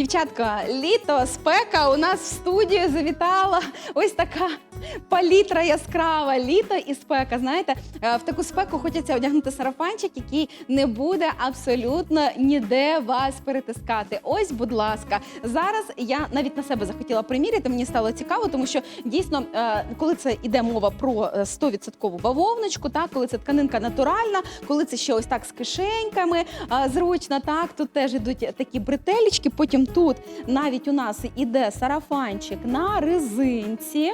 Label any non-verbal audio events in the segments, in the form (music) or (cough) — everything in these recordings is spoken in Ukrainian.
Дівчатка, літо, спека у нас в студію завітала. Ось така палітра яскрава. Літо і спека. Знаєте, е, в таку спеку хочеться одягнути сарафанчик, який не буде абсолютно ніде вас перетискати. Ось, будь ласка, зараз я навіть на себе захотіла приміряти. Мені стало цікаво, тому що дійсно, е, коли це йде мова про е, 100% бавовночку, так коли це тканинка натуральна, коли це ще ось так з кишеньками зручно, так тут теж ідуть такі бретелечки. Потім тут навіть у нас іде сарафанчик на резинці,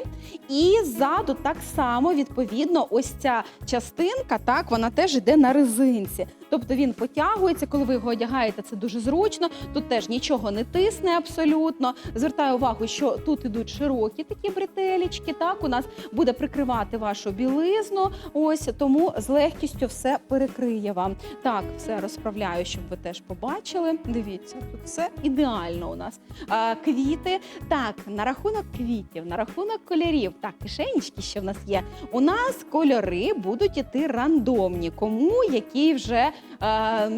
і ззаду так само відповідно ось ця частинка, так вона теж іде на резинці. Тобто він потягується, коли ви його одягаєте, це дуже зручно. Тут теж нічого не тисне абсолютно. Звертаю увагу, що тут ідуть широкі такі бретелечки. Так у нас буде прикривати вашу білизну. Ось тому з легкістю все перекриє вам. Так, все розправляю, щоб ви теж побачили. Дивіться, тут все ідеально у нас. А, квіти. Так, на рахунок квітів, на рахунок кольорів. Так, кишенечки ще в нас є. У нас кольори будуть іти рандомні. Кому які вже е,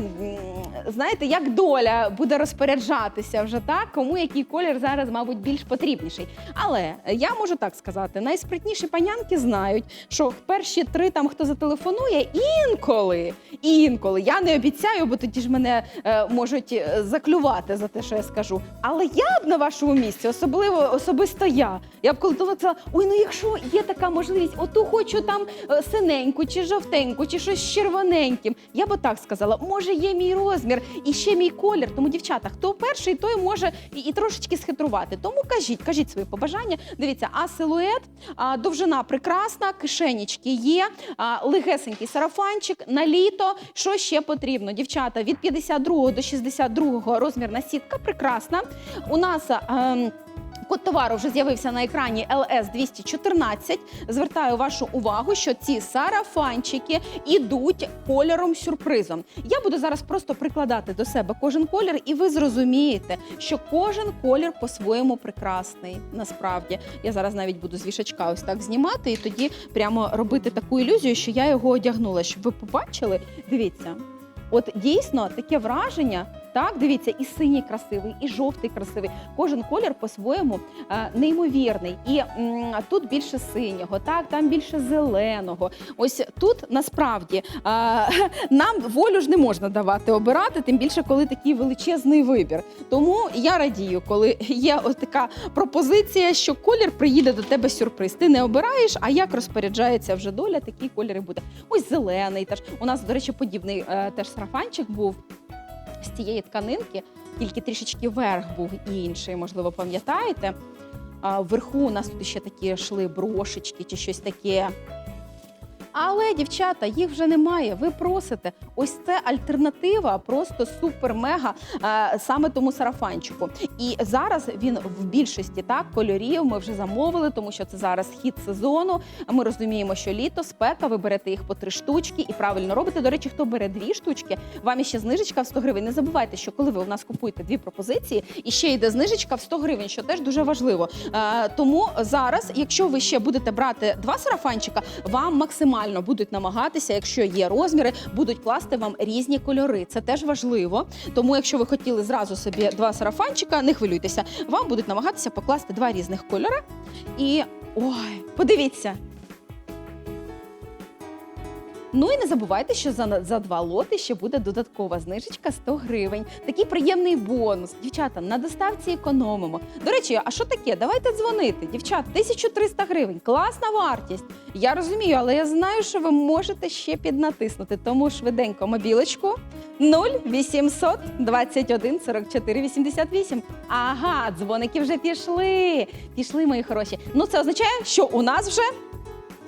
знаєте, як доля буде розпоряджатися вже так, кому який колір зараз, мабуть, більш потрібніший. Але я можу так сказати: найспритніші панянки знають, що перші три там, хто зателефонує, інколи, інколи я не обіцяю, бо тоді ж мене е, можуть е, заклювати за те, що я скажу. Але я б на вашому місці, особливо особисто я. Я б коли сказала, ой, ну якщо є така можливість, оту хочу там е, синеньку чи жовтеньку, чи щось з червоненьким. Я би так сказала, може, є мій розмір і ще мій колір. Тому, дівчата, хто перший, той може і, і трошечки схитрувати. Тому кажіть, кажіть свої побажання. Дивіться, а силует, а, довжина прекрасна, кишенічки є, а, легесенький сарафанчик на літо. Що ще потрібно? Дівчата, від 52 до 62 розмірна сітка прекрасна. У нас. ем, Код товару вже з'явився на екрані LS 214. Звертаю вашу увагу, що ці сарафанчики ідуть кольором сюрпризом. Я буду зараз просто прикладати до себе кожен колір, і ви зрозумієте, що кожен колір по-своєму прекрасний. Насправді я зараз навіть буду з вішачка ось так знімати, і тоді прямо робити таку ілюзію, що я його одягнула, щоб ви побачили. Дивіться. От дійсно таке враження, так дивіться, і синій красивий, і жовтий красивий. Кожен колір по-своєму е, неймовірний. І м, тут більше синього, так там більше зеленого. Ось тут насправді е, (laughs) нам волю ж не можна давати обирати, тим більше коли такий величезний вибір. Тому я радію, коли (laughs) є ось така пропозиція, що колір приїде до тебе сюрприз. Ти не обираєш, а як розпоряджається вже доля, такий колір і буде. Ось зелений. Теж у нас, до речі, подібний е, теж сарафанчик був з цієї тканинки, тільки трішечки верх був інший, можливо, пам'ятаєте. Вверху у нас тут ще такі йшли брошечки чи щось таке. Але, дівчата, їх вже немає. Ви просите. Ось це альтернатива, просто супер-мега е, саме тому сарафанчику. І зараз він в більшості так кольорів ми вже замовили, тому що це зараз хід сезону. Ми розуміємо, що літо, спека, ви берете їх по три штучки і правильно робите. До речі, хто бере дві штучки, вам іще знижечка в 100 гривень. Не забувайте, що коли ви у нас купуєте дві пропозиції, і ще йде знижечка в 100 гривень, що теж дуже важливо. Е, тому зараз, якщо ви ще будете брати два сарафанчика, вам максимально будуть намагатися, якщо є розміри, будуть класти вам різні кольори. Це теж важливо. Тому, якщо ви хотіли зразу собі два сарафанчика, не хвилюйтеся, вам будуть намагатися покласти два різних кольори. І ой, подивіться. Ну і не забувайте, що за, за два лоти ще буде додаткова знижечка 100 гривень. Такий приємний бонус. Дівчата, на доставці економимо. До речі, а що таке? Давайте дзвонити. Дівчат, 1300 гривень. Класна вартість. Я розумію, але я знаю, що ви можете ще піднатиснути. Тому швиденько мобілочку 0800 21 44 88. Ага, дзвоники вже пішли. Пішли, мої хороші. Ну, це означає, що у нас вже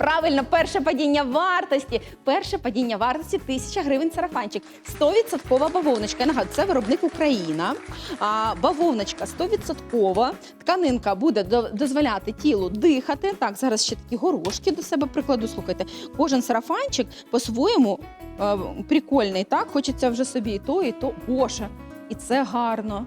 Правильно, перше падіння вартості. Перше падіння вартості 1000 гривень сарафанчик. 100% бавовночка. Я нагадую, це виробник Україна. А, бавовночка 100%. Тканинка буде дозволяти тілу дихати. Так, зараз ще такі горошки до себе прикладу. Слухайте, кожен сарафанчик по-своєму е, прикольний. Так, хочеться вже собі і то, і то. Боже, і це гарно.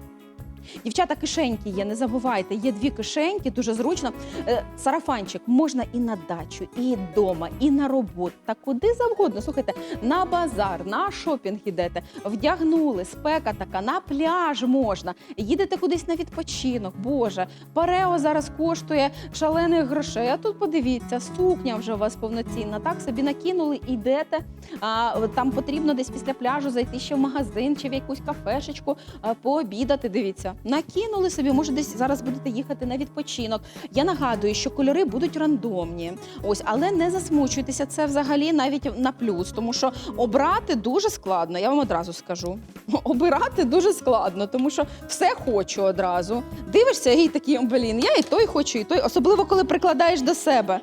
Дівчата, кишеньки є, не забувайте. Є дві кишеньки, дуже зручно. Е, Сарафанчик можна і на дачу, і вдома, і на роботу. Та куди завгодно. Слухайте, на базар, на шопінг ідете, вдягнули, спека така, на пляж можна. Їдете кудись на відпочинок. Боже, парео зараз коштує шалених грошей. А тут подивіться, сукня вже у вас повноцінна. Так собі накинули, йдете. А, там потрібно десь після пляжу зайти ще в магазин чи в якусь кафешечку, пообідати. Дивіться, накинули собі. Може, десь зараз будете їхати на відпочинок. Я нагадую, що кольори будуть рандомні. Ось, але не засмучуйтеся. Це взагалі навіть на плюс, тому що обрати дуже складно. Я вам одразу скажу. (laughs) Обирати дуже складно, тому що все хочу одразу. Дивишся і такий, блін, я і той хочу, і той, особливо коли прикладаєш до себе.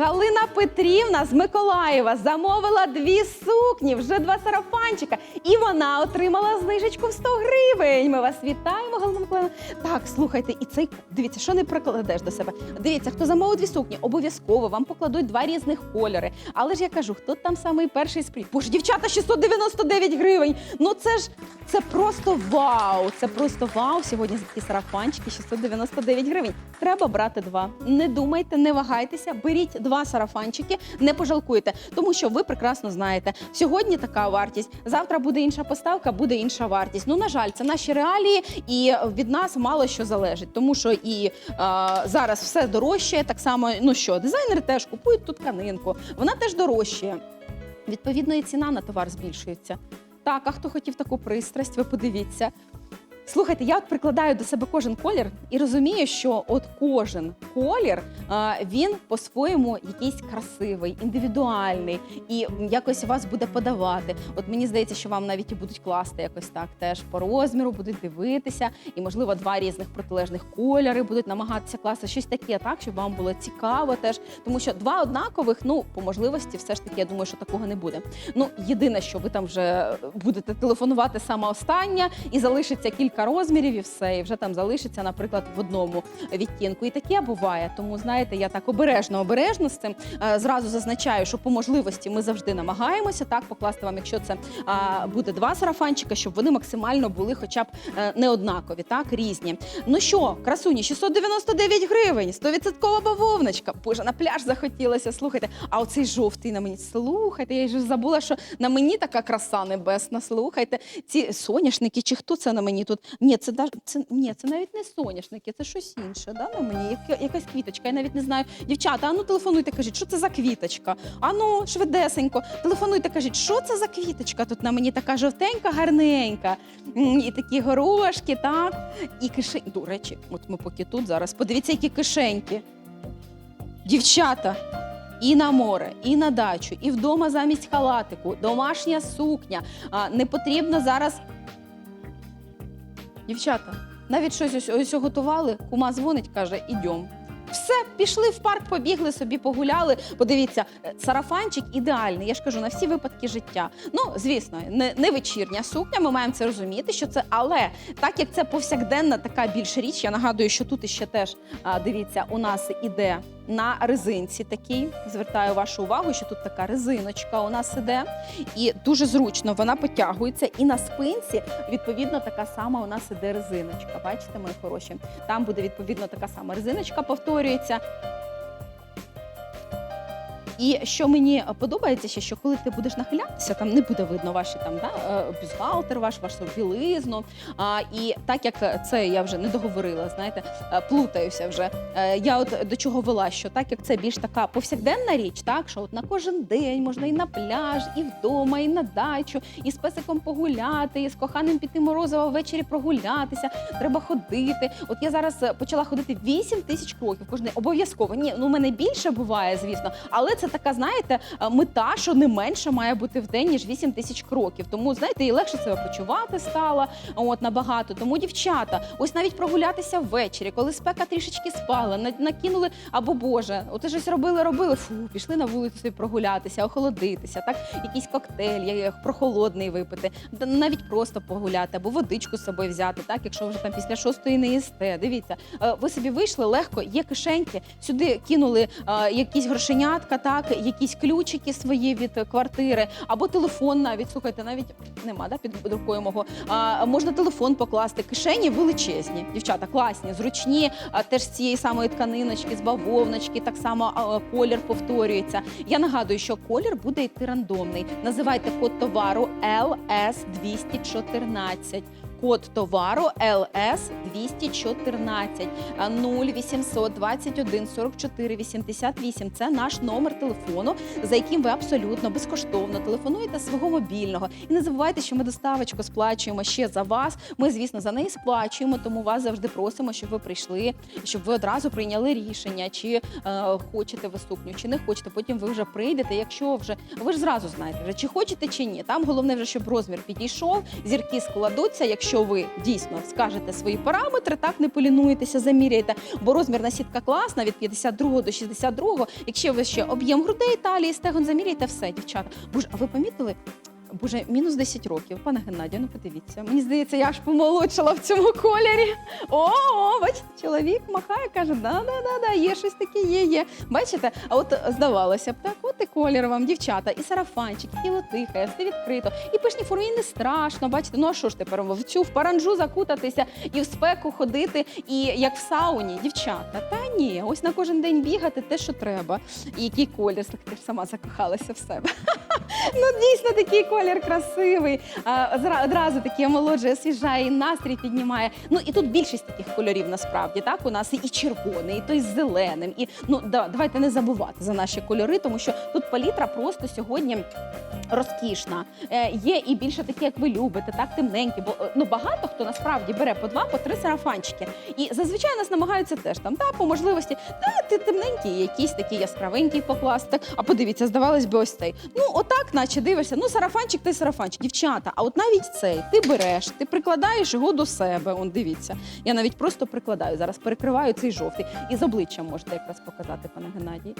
Галина Петрівна з Миколаєва замовила дві сукні, вже два сарафанчика, і вона отримала знижечку в 100 гривень. Ми вас вітаємо, Галина Миколаївна. Так, слухайте, і цей дивіться, що не прикладеш до себе. Дивіться, хто замовив дві сукні, обов'язково вам покладуть два різних кольори. Але ж я кажу, хто там самий перший спріт? Боже, дівчата, 699 гривень. Ну це ж це просто вау! Це просто вау. Сьогодні за такі сарафанчики 699 гривень. Треба брати два. Не думайте, не вагайтеся, беріть два сарафанчики, не пожалкуєте, тому що ви прекрасно знаєте, сьогодні така вартість, завтра буде інша поставка, буде інша вартість. Ну на жаль, це наші реалії, і від нас мало що залежить, тому що і е, зараз все дорожчає. Так само, ну що, дизайнери теж купують тут тканинку, вона теж дорожчає. Відповідно, і ціна на товар збільшується. Так, а хто хотів таку пристрасть, ви подивіться. Слухайте, я от прикладаю до себе кожен колір і розумію, що от кожен колір він по-своєму якийсь красивий, індивідуальний і якось вас буде подавати. От мені здається, що вам навіть і будуть класти якось так теж по розміру, будуть дивитися, і можливо два різних протилежних кольори будуть намагатися класти щось таке, так щоб вам було цікаво теж. Тому що два однакових, ну по можливості, все ж таки, я думаю, що такого не буде. Ну єдине, що ви там вже будете телефонувати саме остання, і залишиться кілька розмірів, і все, і вже там залишиться, наприклад, в одному відтінку. І таке буває. Тому знаєте, я так обережно, обережно з цим е, зразу зазначаю, що по можливості ми завжди намагаємося так покласти вам, якщо це буде два сарафанчика, щоб вони максимально були, хоча б е, не однакові, так різні. Ну що, красуні, 699 гривень, 100% бавовночка. Боже, на пляж захотілося. Слухайте, а оцей жовтий на мені. Слухайте, я вже забула, що на мені така краса небесна. Слухайте, ці соняшники, чи хто це на мені тут? Ні, це це ні, це навіть не соняшники, це щось інше. Да, на мені Яка- якась квіточка. Я навіть не знаю. Дівчата, а ну телефонуйте, кажіть, що це за квіточка? А ну, швидесенько, телефонуйте, кажіть, що це за квіточка? Тут на мені така жовтенька, гарненька. І такі горошки, так. І кишень. До речі, от ми поки тут зараз. Подивіться, які кишеньки. Дівчата. І на море, і на дачу, і вдома замість халатику, домашня сукня. Не потрібно зараз. Дівчата, навіть щось ось, ось готували, кума дзвонить, каже, ідьом. Все, пішли в парк, побігли собі, погуляли. Подивіться, е, сарафанчик ідеальний. Я ж кажу, на всі випадки життя. Ну, звісно, не, не вечірня сукня. Ми маємо це розуміти, що це, але так як це повсякденна така більша річ, я нагадую, що тут іще теж дивіться, у нас іде на резинці такій. Звертаю вашу увагу, що тут така резиночка у нас іде. І дуже зручно вона потягується. І на спинці, відповідно, така сама у нас іде резиночка. Бачите, мої хороші? Там буде відповідно така сама резиночка, повторюється. І що мені подобається ще, що коли ти будеш нахилятися, там не буде видно ваші там да, е, бюстгальтер, ваш вашу білизну. А, і так як це я вже не договорила, знаєте, е, плутаюся вже. Е, Я от до чого вела, що так як це більш така повсякденна річ, так що от на кожен день можна і на пляж, і вдома, і на дачу, і з песиком погуляти, і з коханим піти морозиво ввечері прогулятися. Треба ходити. От я зараз почала ходити 8 тисяч кроків кожен. Обов'язково. Ні, ну у мене більше буває, звісно, але це така, знаєте, е, мета, що не менше має бути в день, ніж 8 тисяч кроків. Тому знаєте, і легше себе почувати стало. От набагато. Тому дівчата, ось навіть прогулятися ввечері, коли спека трішечки спала, накинули або Боже, от щось робили, робили. Фу, пішли на вулицю прогулятися, охолодитися, так якийсь коктейль, я- прохолодний випити, навіть просто погуляти або водичку з собою взяти, так якщо вже там після шостої не їсте. Дивіться, е, ви собі вийшли легко, є кишеньки, сюди кинули е, якісь грошенятка, так так, якісь ключики свої від квартири, або телефон навіть. Слухайте, навіть нема да, під рукою мого. А, можна телефон покласти. Кишені величезні. Дівчата, класні, зручні, а, теж з цієї самої тканиночки, з бавовночки, так само а, колір повторюється. Я нагадую, що колір буде йти рандомний. Називайте код товару LS214. Код товару LS 214 а, 0800 21 44 88. Це наш номер телефону, за яким ви абсолютно безкоштовно телефонуєте свого мобільного. І не забувайте, що ми доставочку сплачуємо ще за вас. Ми, звісно, за неї сплачуємо, тому вас завжди просимо, щоб ви прийшли, щоб ви одразу прийняли рішення, чи е, хочете ви сукню, чи не хочете. Потім ви вже прийдете. Якщо вже ви ж зразу знаєте, чи хочете, чи ні. Там головне вже, щоб розмір підійшов, зірки складуться. Якщо ви дійсно скажете свої параметри, так не полінуєтеся, заміряєте, бо розмірна сітка класна від 52 до 62. Якщо ви ще об'єм грудей, талії, стегон заміряєте, все, дівчата. Боже, а ви помітили? Боже, мінус 10 років. Пане Геннадію, ну подивіться. Мені здається, я аж помолодшала в цьому кольорі. О, о, бачите, чоловік махає, каже, да, да, да, да, є щось таке, є, є. Бачите? А от здавалося б, так, от і колір вам, дівчата, і сарафанчик, і лотиха, все відкрито, і пишні форми, і не страшно. Бачите, ну а що ж тепер в цю в паранджу закутатися і в спеку ходити, і як в сауні, дівчата. Та ні, ось на кожен день бігати те, що треба. І який колір, слухайте, ж сама закохалася в себе. (laughs) Ну, дійсно такий колір красивий. А, одразу такий омолоджує, освіжає, і настрій піднімає. Ну і тут більшість таких кольорів насправді. Так, у нас і червоний, і той з зеленим. І ну да, давайте не забувати за наші кольори, тому що тут палітра просто сьогодні. Розкішна, Е, є і більше такі, як ви любите, так темненькі. Бо е, ну багато хто насправді бере по два, по три сарафанчики. І зазвичай нас намагаються теж там, та по можливості, та ти темненькі, якісь такі яскравенькі покласти. А подивіться, здавалось би, ось цей. Ну, отак, наче дивишся, ну сарафанчик, ти сарафанчик. Дівчата, а от навіть цей ти береш, ти прикладаєш його до себе. Он дивіться. Я навіть просто прикладаю. Зараз перекриваю цей жовтий. І з обличчям можете якраз показати, пане Геннадій.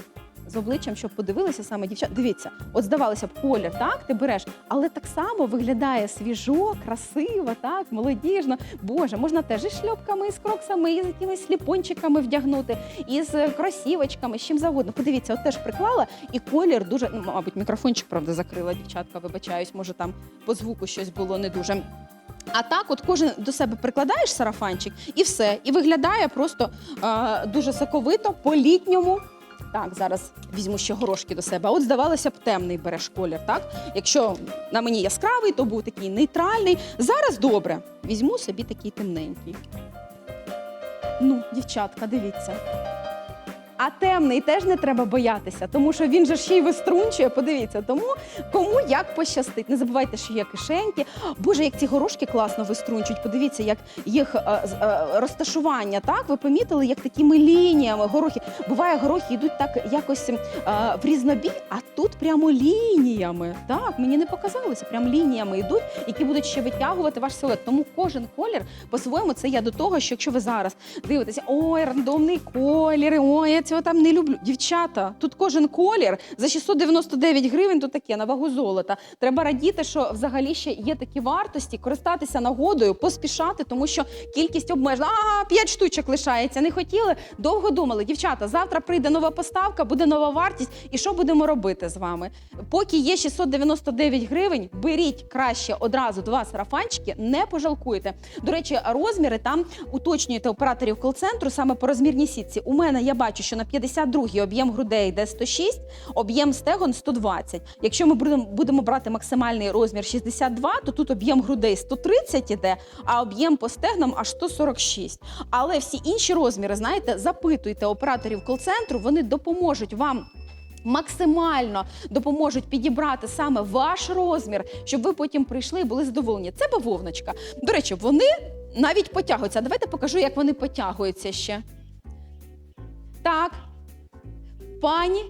З обличчям, щоб подивилися саме дівчата. Дивіться, от здавалося б, колір, так, ти береш, але так само виглядає свіжо, красиво, так, молодіжно. Боже, можна теж із шльопками, і з кроксами, і з якимись сліпончиками вдягнути, і з кросівочками, з чим завгодно. Подивіться, от теж приклала, і колір дуже, ну, мабуть, мікрофончик, правда, закрила дівчатка, вибачаюсь, може там по звуку щось було не дуже. А так, от кожен до себе прикладаєш сарафанчик, і все. І виглядає просто е, дуже соковито, по-літньому. Так, зараз візьму ще горошки до себе. От здавалося б, темний береш колір. Так, якщо на мені яскравий, то був такий нейтральний. Зараз добре. Візьму собі такий темненький. Ну, дівчатка, дивіться. А темний теж не треба боятися, тому що він же ще й виструнчує. Подивіться, тому кому як пощастить. Не забувайте, що є кишеньки. Боже, як ці горошки класно виструнчують. Подивіться, як їх е, е, розташування. Так, ви помітили, як такими лініями горохи. Буває, горохи йдуть так якось е, в різнобій, а тут прямо лініями. Так, мені не показалося, прям лініями йдуть, які будуть ще витягувати ваш силует. Тому кожен колір по-своєму це я до того, що якщо ви зараз дивитеся, ой, рандомний колір, ой, цього там не люблю. Дівчата, тут кожен колір за 699 гривень, то таке на вагу золота. Треба радіти, що взагалі ще є такі вартості, користатися нагодою, поспішати, тому що кількість обмежена. А, 5 штучок лишається. Не хотіли, довго думали. Дівчата, завтра прийде нова поставка, буде нова вартість. І що будемо робити з вами? Поки є 699 гривень, беріть краще одразу два сарафанчики, не пожалкуєте. До речі, розміри там уточнюєте операторів кол-центру саме по розмірній сітці. У мене я бачу, що на 52-й об'єм грудей йде 106, об'єм стегон 120. Якщо ми будемо, брати максимальний розмір 62, то тут об'єм грудей 130 іде, а об'єм по стегнам аж 146. Але всі інші розміри, знаєте, запитуйте операторів кол-центру, вони допоможуть вам. Максимально допоможуть підібрати саме ваш розмір, щоб ви потім прийшли і були задоволені. Це бавовночка. До речі, вони навіть потягуються. Давайте покажу, як вони потягуються ще. Так. Пані.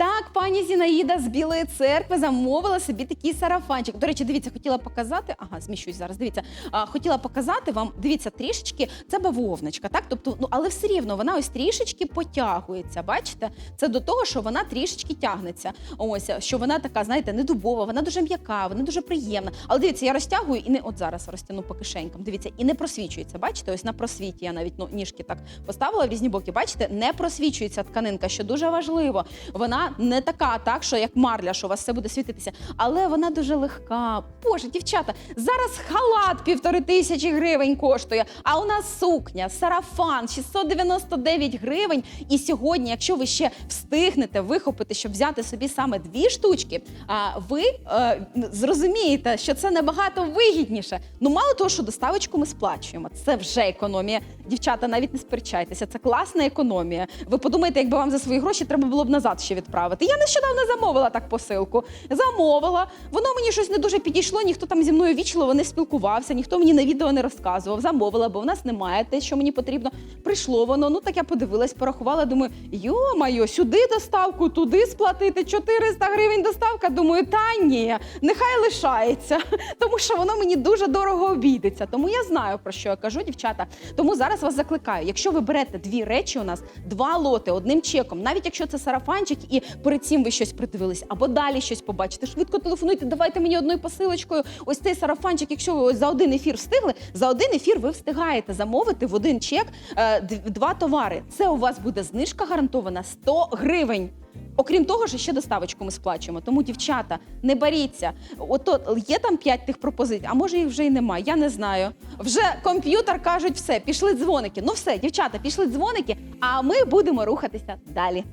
Так, пані Зінаїда з Білої церкви замовила собі такий сарафанчик. До речі, дивіться, хотіла показати. Ага, зміщусь зараз. Дивіться, а, хотіла показати вам. Дивіться, трішечки це бавовночка, так? Тобто, ну але все рівно вона ось трішечки потягується. Бачите? Це до того, що вона трішечки тягнеться. Ось що вона така, знаєте, не дубова, вона дуже м'яка, вона дуже приємна. Але дивіться, я розтягую і не от зараз розтягну по кишенькам. Дивіться, і не просвічується. Бачите, ось на просвіті я навіть ну, ніжки так поставила в різні боки. Бачите, не просвічується тканинка, що дуже важливо. Вона не така, так що як марля, що у вас все буде світитися, але вона дуже легка. Боже, дівчата, зараз халат півтори тисячі гривень коштує. А у нас сукня, сарафан 699 гривень. І сьогодні, якщо ви ще встигнете вихопити, щоб взяти собі саме дві штучки, а ви е, зрозумієте, що це набагато вигідніше. Ну мало того, що доставочку ми сплачуємо. Це вже економія. Дівчата, навіть не сперечайтеся. Це класна економія. Ви подумайте, якби вам за свої гроші треба було б назад ще відправити. Я нещодавно замовила так посилку. Замовила. Воно мені щось не дуже підійшло. Ніхто там зі мною вічливо не спілкувався, ніхто мені на відео не розказував. Замовила, бо в нас немає те, що мені потрібно. Prийшло воно. Ну так я подивилась, порахувала. Думаю, йо-майо, сюди доставку, туди сплатити 400 гривень доставка. Думаю, та ні, нехай лишається, (laughs) тому що воно мені дуже дорого обійдеться. Тому я знаю про що я кажу, дівчата. Тому зараз вас закликаю. Якщо ви берете дві речі, у нас два лоти одним чеком, навіть якщо це сарафанчик, і перед цим ви щось придивились, або далі щось побачите, швидко телефонуйте, давайте мені одною посилочкою. Ось цей сарафанчик, якщо ви за один ефір встигли, за один ефір ви встигаєте замовити в один чек е, два товари. Це у вас буде знижка гарантована 100 гривень. Окрім того, що ще доставочку ми сплачуємо. Тому, дівчата, не боріться. Ото є там п'ять тих пропозицій, а може їх вже й немає. Я не знаю. Вже комп'ютер кажуть, все, пішли дзвоники. Ну все, дівчата, пішли дзвоники, а ми будемо рухатися далі.